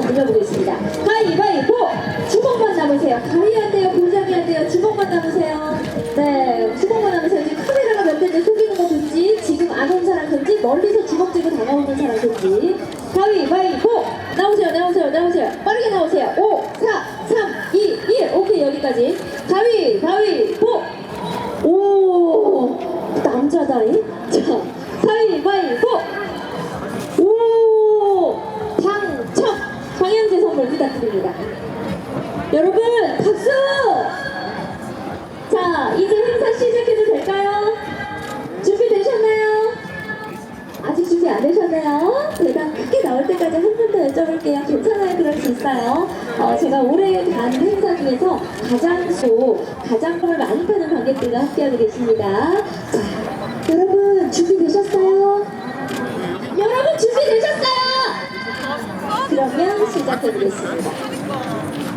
한번 불러보겠습니다. 가위바위보! 주먹만 남으세요. 가위 안 돼요, 보장이 안 돼요. 주먹만 남으세요. 네, 주먹만 남으세요. 지금 카메라가 몇 대인지 속이는 거 좋지? 지금 안 온 사람 좋지? 멀리서 주먹 쥐고 다가오는 사람 좋지? 가위바위보! 나오세요, 나오세요, 나오세요. 빠르게 나오세요. 5, 4, 3, 2, 1. 오케이, 여기까지. 가위바위보! 오, 남자다이? 자, 가위바위보! 오, 당첨! 방향제 선물 부탁드립니다. 여러분, 박수! 자, 이제 행사 시작해도 될까요? 준비되셨나요? 아직 준비 안 되셨나요? 대단 크게 나올 때까지 한 번 더 여쭤볼게요. 괜찮아요? 그럴 수 있어요. 어, 제가 올해 간 행사 중에서 가장 소, 가장 을 많이 파는 관객들과 함께하고 계십니다. 자, 여러분 시작해보겠습니다.